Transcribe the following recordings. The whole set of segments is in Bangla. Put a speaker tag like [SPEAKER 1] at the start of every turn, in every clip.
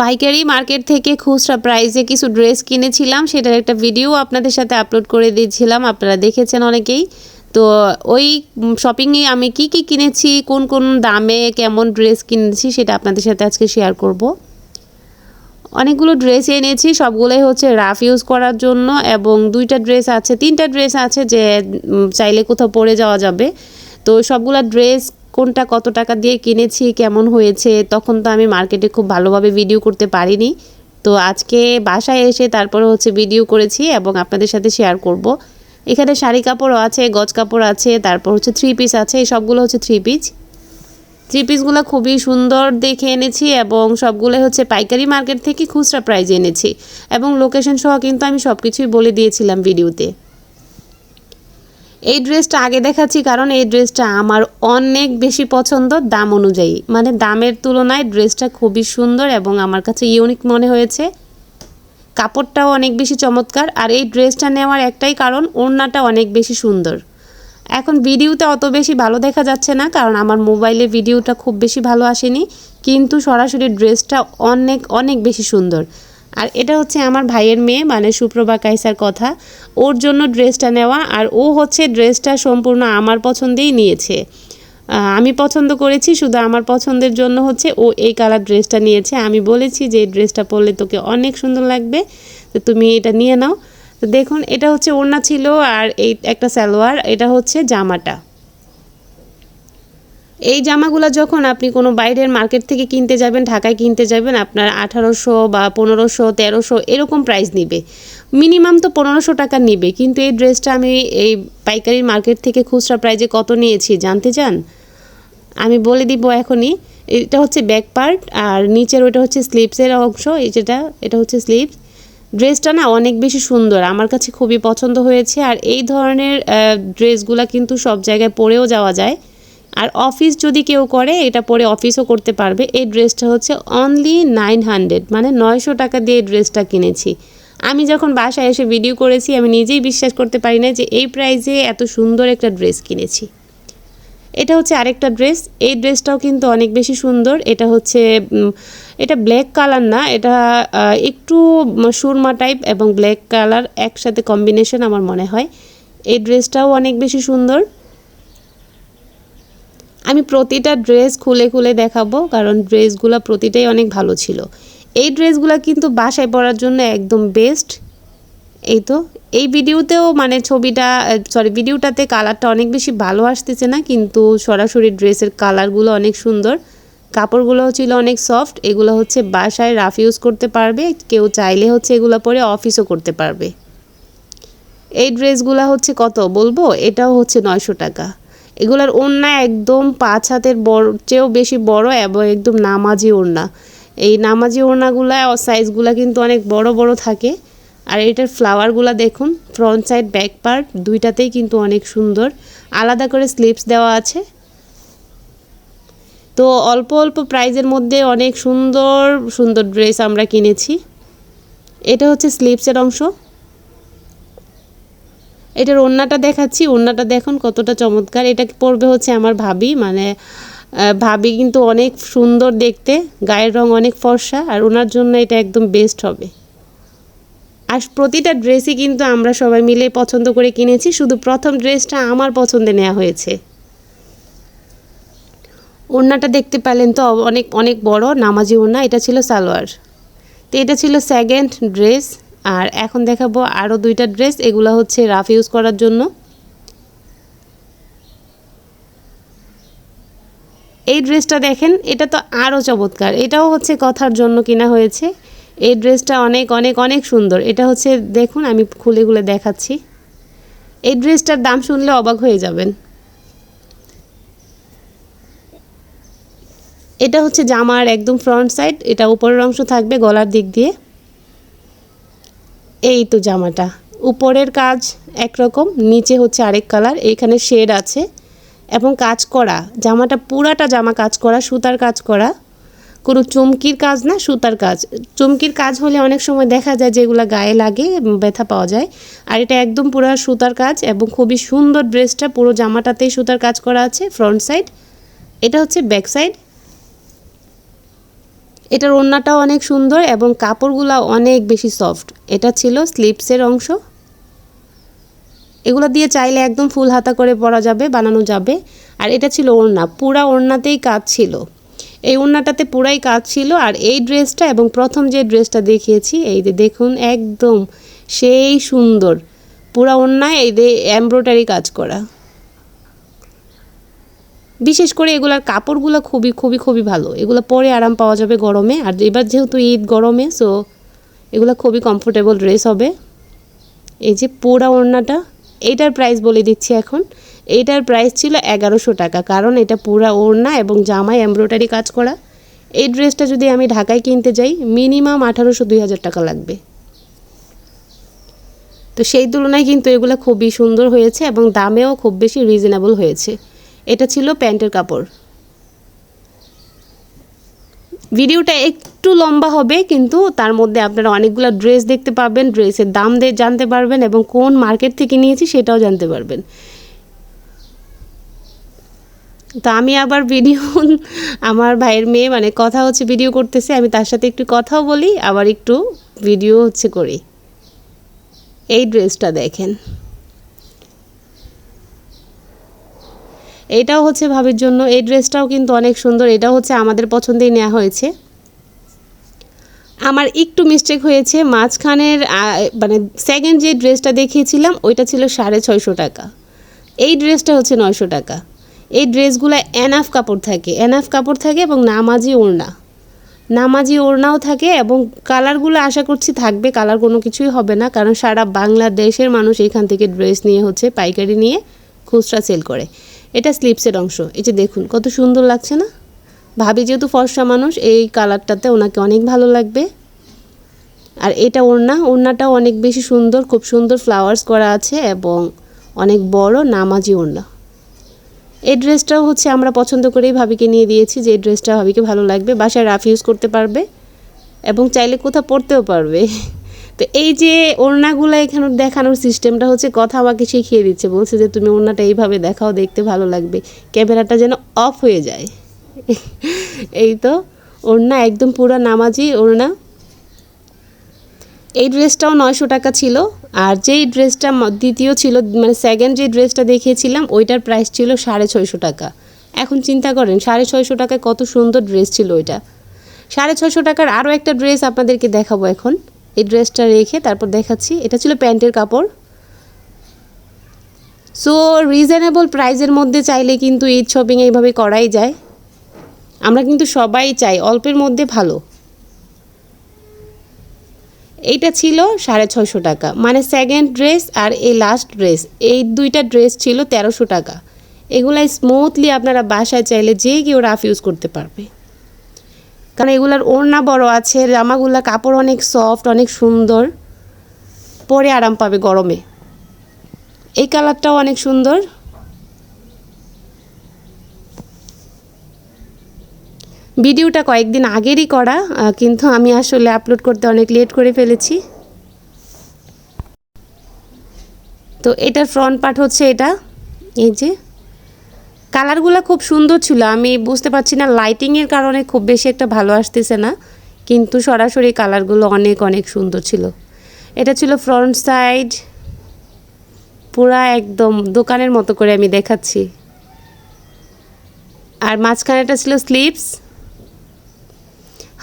[SPEAKER 1] পাইকারি মার্কেট থেকে খুচরা প্রাইসে কিছু ড্রেস কিনেছিলাম, সেটার একটা ভিডিও আপনাদের সাথে আপলোড করে দিয়েছিলাম, আপনারা দেখেছেন অনেকেই। তো ওই শপিংয়ে আমি কি কি কিনেছি, কোন কোন দামে কেমন ড্রেস কিনেছি, সেটা আপনাদের সাথে আজকে শেয়ার করব। অনেকগুলো ড্রেস এনেছি, সবগুলোই হচ্ছে রাফ ইউজ করার জন্য, এবং দুইটা ড্রেস আছে, তিনটা ড্রেস আছে যে চাইলে কোথাও পরে যাওয়া যাবে। তো সবগুলা ড্রেস কোনটা কত টাকা দিয়ে কিনেছি, কেমন হয়েছে, তখন তো আমি মার্কেটে খুব ভালোভাবে ভিডিও করতে পারিনি। তো আজকে বাসায় এসে তারপরে হচ্ছে ভিডিও করেছি এবং আপনাদের সাথে শেয়ার করব। এখানে শাড়ি কাপড়ও আছে, গজ কাপড় আছে, তারপর হচ্ছে থ্রি পিস আছে, এই সবগুলো হচ্ছে থ্রি পিস থ্রি পিসগুলো খুবই সুন্দর দেখে এনেছি এবং সবগুলো হচ্ছে পাইকারি মার্কেট থেকে খুচরা প্রাইজে এনেছি। এবং লোকেশন সহ কিন্তু আমি সব কিছুই বলে দিয়েছিলাম ভিডিওতে এই ড্রেসটা আগে দেখাচ্ছি কারণ এই ড্রেসটা আমার অনেক বেশি পছন্দ দাম অনুযায়ী। মানে দামের তুলনায় ড্রেসটা খুবই সুন্দর এবং আমার কাছে ইউনিক মনে হয়েছে। কাপড়টাও অনেক বেশি চমৎকার আর এই ড্রেসটা নেওয়ার একটাই কারণ ওড়নাটা অনেক বেশি সুন্দর। এখন ভিডিওতে অত বেশি ভালো দেখা যাচ্ছে না কারণ আমার মোবাইলে ভিডিওটা খুব বেশি ভালো আসেনি। কিন্তু সরাসরি ড্রেসটা অনেক অনেক বেশি সুন্দর। আর এটা হচ্ছে আমার ভাইয়ের মেয়ে মানে সুপ্রভা কাইসার কথা। ওর জন্য ড্রেসটা নেওয়া আর ও হচ্ছে ড্রেসটা সম্পূর্ণ আমার পছন্দেই নিয়েছে। আমি পছন্দ করেছি, শুধু আমার পছন্দের জন্য হচ্ছে ও এই কালার ড্রেসটা নিয়েছে। আমি বলেছি যে এই ড্রেসটা পরলে তোকে অনেক সুন্দর লাগবে, তো তুমি এটা নিয়ে নাও। তো দেখুন, এটা হচ্ছে ওড়না ছিল আর এই একটা সালোয়ার, এটা হচ্ছে জামাটা। এই জামাগুলো যখন আপনি কোনো বাইরের মার্কেট থেকে কিনতে যাবেন, ঢাকায় কিনতে যাবেন, আপনার আঠারোশো বা পনেরোশো, তেরোশো এরকম প্রাইস নিবে। মিনিমাম তো পনেরোশো টাকা নিবে, কিন্তু এই ড্রেসটা আমি এই পাইকারি মার্কেট থেকে খুচরা প্রাইজে কত নিয়েছি জানতে চান? আমি বলে দিব এখনই, এটা হচ্ছে ব্যাক পার্ট আর নিচের ওটা হচ্ছে স্লিপসের অংশ, এই যেটা, এটা হচ্ছে স্লিপস ড্রেসটা না অনেক বেশি সুন্দর, আমার কাছে খুবই পছন্দ হয়েছে আর এই ধরনের ড্রেসগুলো কিন্তু সব জায়গায় পরেও যাওয়া যায়। আর অফিস যদি কেউ করে, এটা পরে অফিসও করতে পারবে। এই ড্রেসটা হচ্ছে অনলি নাইন হান্ড্রেড মানে নয়শো টাকা দিয়ে ড্রেসটা কিনেছি। আমি যখন বাসায় এসে ভিডিও করেছি, আমি নিজেই বিশ্বাস করতে পারি না যে এই প্রাইসে এত সুন্দর একটা ড্রেস কিনেছি। এটা হচ্ছে আরেকটা ড্রেস। এই ড্রেসটাও কিন্তু অনেক বেশি সুন্দর। এটা হচ্ছে এটা ব্ল্যাক কালার না, এটা একটু সুরমা টাইপ এবং ব্ল্যাক কালার একসাথে কম্বিনেশন আমার মনে হয়। এই ড্রেসটাও অনেক বেশি সুন্দর। আমি প্রতিটা ড্রেস খুলে খুলে দেখাবো, কারণ ড্রেসগুলো প্রতিটাই অনেক ভালো ছিল। এই ড্রেসগুলো কিন্তু বাসায় পরার জন্য একদম বেস্ট এই তো, এই ভিডিওতেও মানে ছবিটা সরি ভিডিওটাতে কালারটা অনেক বেশি ভালো আসতেছে না, কিন্তু সরাসরি ড্রেসের কালারগুলো অনেক সুন্দর। কাপড়গুলো ছিল অনেক সফট এগুলো হচ্ছে বাসায় রাফ ইউজ করতে পারবে, কেউ চাইলে হচ্ছে এগুলো পরে অফিসও করতে পারবে। এই ড্রেসগুলো হচ্ছে কত বলব? এটাও হচ্ছে নয়শো টাকা। এগুলোর ওড়না একদম পাঁচ হাতের বড়, চেয়েও বেশি বড় এবং একদম নামাজি ওড়না। এই নামাজি ওড়নাগুলা সাইজগুলা কিন্তু অনেক বড় বড় থাকে। আর এটার ফ্লাওয়ারগুলা দেখুন ফ্রন্ট সাইড ব্যাক পার্ট দুইটাতেই কিন্তু অনেক সুন্দর। আলাদা করে স্লিপস দেওয়া আছে। তো অল্প অল্প প্রাইজের মধ্যে অনেক সুন্দর সুন্দর ড্রেস আমরা কিনেছি। এটা হচ্ছে স্লিপসের অংশ। এটার ওড়নাটা দেখাচ্ছি ওড়নাটা দেখুন কতটা চমৎকার। এটা পরবে হচ্ছে আমার ভাবি মানে ভাবি কিন্তু অনেক সুন্দর দেখতে, গায়ের রং অনেক ফর্সা, আর ওনার জন্য এটা একদম বেস্ট হবে। আর প্রতিটা ড্রেসই কিন্তু আমরা সবাই মিলে পছন্দ করে কিনেছি, শুধু প্রথম ড্রেসটা আমার পছন্দে নেওয়া হয়েছে। ওড়নাটা দেখতে পেলেন তো অনেক অনেক বড়, নামাজি ওড়না এটা ছিল সালোয়ার। তো এটা ছিল সেকেন্ড ড্রেস আর এখন দেখাবো আরও দুইটা ড্রেস, এগুলো হচ্ছে রাফ ইউজ করার জন্য। এই ড্রেসটা দেখেন, এটা তো আরও চমৎকার। এটাও হচ্ছে কথার জন্য কিনা হয়েছে। এই ড্রেসটা অনেক অনেক অনেক সুন্দর। এটা হচ্ছে, দেখুন, আমি খুলে খুলে দেখাচ্ছি। এই ড্রেসটার দাম শুনলে অবাক হয়ে যাবেন। এটা হচ্ছে জামার একদম ফ্রন্ট সাইড এটা উপরের অংশ থাকবে গলার দিক দিয়ে। এই তো জামাটা। উপরের কাজ একরকম, নিচে হচ্ছে আরেক কালার এইখানে শেড আছে এবং কাজ করা। জামাটা পুরাটা জামা কাজ করা, সুতার কাজ করা। কোনো চুমকির কাজ না, সুতার কাজ। চুমকির কাজ হলে অনেক সময় দেখা যায় যেগুলো গায়ে লাগে, ব্যথা পাওয়া যায়। আর এটা একদম পুরো সুতার কাজ এবং খুবই সুন্দর ড্রেসটা, পুরো জামাটাতেই সুতার কাজ করা আছে, ফ্রন্ট সাইড। এটা হচ্ছে ব্যাক সাইড। এটার ওড়নাটাও অনেক সুন্দর এবং কাপড়গুলো অনেক বেশি সফট। এটা ছিল স্লিপসের অংশ। এগুলো দিয়ে চাইলে একদম ফুল হাতা করে পরা যাবে, বানানো যাবে। আর এটা ছিল ওড়না, পুরা ওড়নাতেই কাজ ছিল। এই ওড়নাটাতে পুরাই কাজ ছিল। আর এই ড্রেসটা এবং প্রথম যে ড্রেসটা দেখিয়েছি, এই যে দেখুন একদম সেই সুন্দর। পুরা ওড়নায় এই যে এমব্রয়ডারি কাজ করা। বিশেষ করে এগুলার কাপড়গুলো খুবই খুবই খুবই ভালো। এগুলো পরে আরাম পাওয়া যাবে গরমে। আর এবার যেহেতু ঈদ গরমে সো এগুলো খুবই কমফোর্টেবল ড্রেস হবে। এই যে পোড়া ওড়নাটা, এইটার প্রাইস বলে দিচ্ছি এখন। এইটার প্রাইস ছিল এগারোশো টাকা। কারণ এটা পুরা ওড়না এবং জামায় এমব্রয়ডারি কাজ করা। এই ড্রেসটা যদি আমি ঢাকায় কিনতে যাই মিনিমাম আঠারোশো, দুই হাজার টাকা লাগবে। তো সেই তুলনায় কিন্তু এগুলো খুবই সুন্দর হয়েছে এবং দামেও খুব বেশি রিজনেবল হয়েছে। এটা ছিল প্যান্টের কাপড়। ভিডিওটা একটু লম্বা হবে, কিন্তু তার মধ্যে আপনারা অনেকগুলো ড্রেস দেখতে পাবেন ড্রেসের দাম দিয়ে জানতে পারবেন এবং কোন মার্কেট থেকে নিয়েছি সেটাও জানতে পারবেন। তো আমি আবার ভিডিও, আমার ভাইয়ের মেয়ে মানে কথা হচ্ছে ভিডিও করতেছে, আমি তার সাথে একটু কথাও বলি, আবার একটু ভিডিও হচ্ছে করি। এই ড্রেসটা দেখেন। এটাও হচ্ছে ভাবির জন্য, এই ড্রেসটাও কিন্তু অনেক সুন্দর, এটাও হচ্ছে আমাদের পছন্দেই নেওয়া হয়েছে। আমার একটু মিস্টেক হয়েছে, মাঝখানের মানে সেকেন্ড যে ড্রেসটা দেখিয়েছিলাম, ওইটা ছিল সাড়ে ছয়শো টাকা। এই ড্রেসটা হচ্ছে নয়শো টাকা। এই ড্রেসগুলো এনাফ কাপড় থাকে এনাফ কাপড় থাকে এবং নামাজি ওড়না। নামাজি ওড়নাও থাকে এবং কালারগুলো আশা করছি থাকবে, কালার কোনো কিছুই হবে না, কারণ সারা বাংলাদেশের মানুষ এখান থেকে ড্রেস নিয়ে হচ্ছে পাইকারি নিয়ে খুচরা সেল করে। এটা স্লিপসের অংশ। এই যে দেখুন, কত সুন্দর লাগছে না? ভাবি যেহেতু ফর্সা মানুষ, এই কালারটাতে ওনাকে অনেক ভালো লাগবে। আর এটা ওড়না, ওড়নাটাও অনেক বেশি সুন্দর, খুব সুন্দর ফ্লাওয়ার্স করা আছে এবং অনেক বড় নামাজি ওড়না। এই ড্রেসটাও হচ্ছে আমরা পছন্দ করেই ভাবিকে নিয়ে দিয়েছি যে এই ড্রেসটা ভাবিকে ভালো লাগবে, বাসায় রাফ ইউজ করতে পারবে এবং চাইলে কোথাও পড়তেও পারবে। তো এই যে ওড়নাগুলো এখানে দেখানোর সিস্টেমটা হচ্ছে কথা আমাকে শিখিয়ে দিচ্ছে, বলছে যে তুমি ওড়নাটা এইভাবে দেখাও, দেখতে ভালো লাগবে। ক্যামেরাটা যেন অফ হয়ে যায়। এই তো, ওড়না একদম পুরো নামাজি ওড়না। এই ড্রেসটাও নয়শো টাকা ছিল, আর যেই ড্রেসটা দ্বিতীয় ছিল মানে সেকেন্ড যে ড্রেসটা দেখিয়েছিলাম, ওইটার প্রাইস ছিল সাড়ে ছয়শো টাকা। এখন চিন্তা করেন, সাড়ে ছয়শো টাকায় কত সুন্দর ড্রেস ছিল ওইটা। সাড়ে ছয়শো টাকার আরও একটা ড্রেস আপনাদেরকে দেখাবো এখন। এই ড্রেসটা রেখে তারপর দেখাচ্ছি। এটা ছিল প্যান্টের কাপড়। সো রিজনেবল প্রাইজের মধ্যে চাইলে কিন্তু ঈদ শপিং এইভাবে করাই যায়। আমরা কিন্তু সবাই চাই, অল্পের মধ্যে ভালো। এইটা ছিল সাড়ে ছয়শো টাকা। মানে সেকেন্ড ড্রেস আর এই লাস্ট ড্রেস এই দুইটা ড্রেস ছিল তেরোশো টাকা। এগুলাই স্মুথলি আপনারা বাসায় চাইলে যে কেউ রাফ ইউজ করতে পারবে। কারণ এগুলার ওড়না বড় আছে, জামাগুলা কাপড় অনেক সফট অনেক সুন্দর। পরে আরাম পাবে গরমে। এই কালারটাও অনেক সুন্দর। ভিডিওটা কয়েকদিন আগেরই করা কিন্তু আমি আসলে আপলোড করতে অনেক লেট করে ফেলেছি। তো এটার ফ্রন্ট পার্ট হচ্ছে এটা, এই যে। কালারগুলো খুব সুন্দর ছিল। আমি বুঝতে পারছি না লাইটিংয়ের কারণে খুব বেশি একটা ভালো আসতেছে না, কিন্তু সরাসরি কালারগুলো অনেক অনেক সুন্দর ছিল। এটা ছিল ফ্রন্ট সাইড পুরা একদম দোকানের মতো করে আমি দেখাচ্ছি। আর মাঝখানেটা ছিল স্লিপস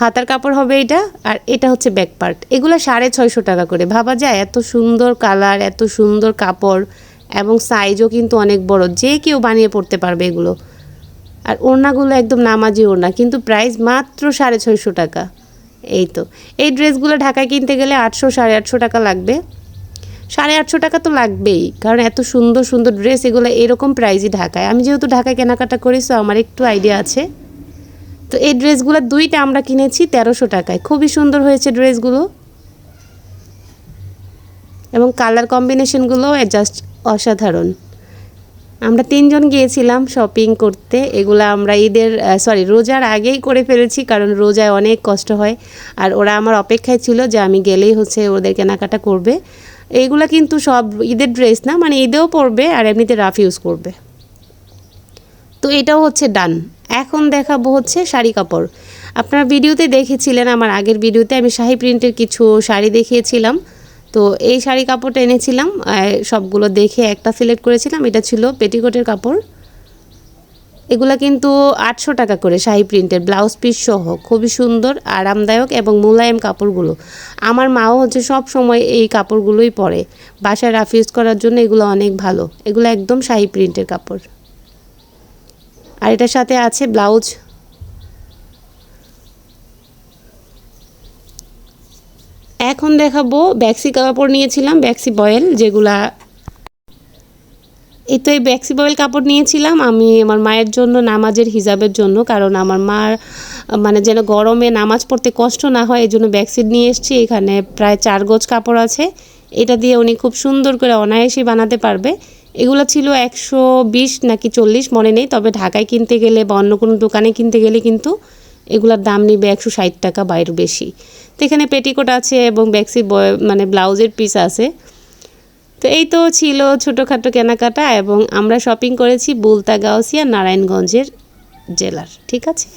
[SPEAKER 1] হাতার কাপড় হবে এটা, আর এটা হচ্ছে ব্যাক পার্ট এগুলো সাড়ে ছয়শো টাকা করে। ভাবা যায় এত সুন্দর কালার, এত সুন্দর কাপড় এবং সাইজও কিন্তু অনেক বড়। যে কেউ বানিয়ে পড়তে পারবে এগুলো। আর ওড়নাগুলো একদম নামাজি ওড়না, কিন্তু প্রাইস মাত্র সাড়ে ছয়শো টাকা। এই তো। এই ড্রেসগুলো ঢাকায় কিনতে গেলে আটশো, সাড়ে আটশো টাকা লাগবে। সাড়ে আটশো টাকা তো লাগবেই, কারণ এত সুন্দর সুন্দর ড্রেস এগুলো এরকম প্রাইজই ঢাকায়। আমি যেহেতু ঢাকায় কেনাকাটা করি সো আমার একটু আইডিয়া আছে। তো এই ড্রেসগুলো দুইটা আমরা কিনেছি তেরোশো টাকায়। খুবই সুন্দর হয়েছে ড্রেসগুলো। এবং কালার কম্বিনেশনগুলো জাস্ট অসাধারণ। আমরা তিনজন গিয়েছিলাম শপিং করতে। এগুলো আমরা ঈদের সরি রোজার আগেই করে ফেলেছি কারণ রোজায় অনেক কষ্ট হয়। আর ওরা আমার অপেক্ষায় ছিল যে আমি গেলেই হচ্ছে ওদের কেনাকাটা করবে। এইগুলো কিন্তু সব ঈদের ড্রেস না মানে ঈদেও পরবে আর এমনিতে রাফ ইউজ করবে। তো এটাও হচ্ছে ডান এখন দেখাবো হচ্ছে শাড়ি কাপড়। আপনারা ভিডিওতে দেখেছিলেন, আমার আগের ভিডিওতে আমি শাহি প্রিন্টের কিছু শাড়ি দেখিয়েছিলাম। তো এই শাড়ি কাপড়টা এনেছিলাম সবগুলো দেখে একটা সিলেক্ট করেছিলাম, এটা ছিল পেটিকোটের কাপড়। এগুলা কিন্তু আটশো টাকা করে শাহি প্রিন্টের, ব্লাউজ পিস সহ, খুবই সুন্দর, আরামদায়ক এবং মোলায়েম কাপড়গুলো। আমার মাও হচ্ছে সব সময় এই কাপড়গুলোই পরে। বাসায় রাফিউজ করার জন্য এগুলো অনেক ভালো। এগুলো একদম শাহি প্রিন্টের কাপড়। আর এটার সাথে আছে ব্লাউজ এখন দেখাবো ব্যাক্সি কাপড় নিয়েছিলাম, ব্যাক্সি বয়েল যেগুলা এই তো এই ব্যাক্সি বয়েল কাপড় নিয়েছিলাম। আমি আমার মায়ের জন্য, নামাজের হিজাবের জন্য, কারণ আমার মার মানে যেন গরমে নামাজ পড়তে কষ্ট না হয়, এই জন্য ব্যাক্সিট নিয়ে এসেছি। এখানে প্রায় চার গোজ কাপড় আছে। এটা দিয়ে উনি খুব সুন্দর করে অনায়াসই বানাতে পারবে। এগুলো ছিল একশো বিশ নাকি চল্লিশ, মনে নেই, তবে ঢাকায় কিনতে গেলে বা অন্য কোনো দোকানে কিনতে গেলে কিন্তু এগুলোর দাম নিবে একশো ষাট টাকা বাইর বেশি। তো এখানে পেটিকোট আছে এবং ব্যাক্সি বয় মানে ব্লাউজের পিস আছে। তো এই তো ছিল ছোটোখাটো কেনাকাটা এবং আমরা শপিং করেছি বুলতা গাউসিয়া নারায়ণগঞ্জের জেলার, ঠিক আছে?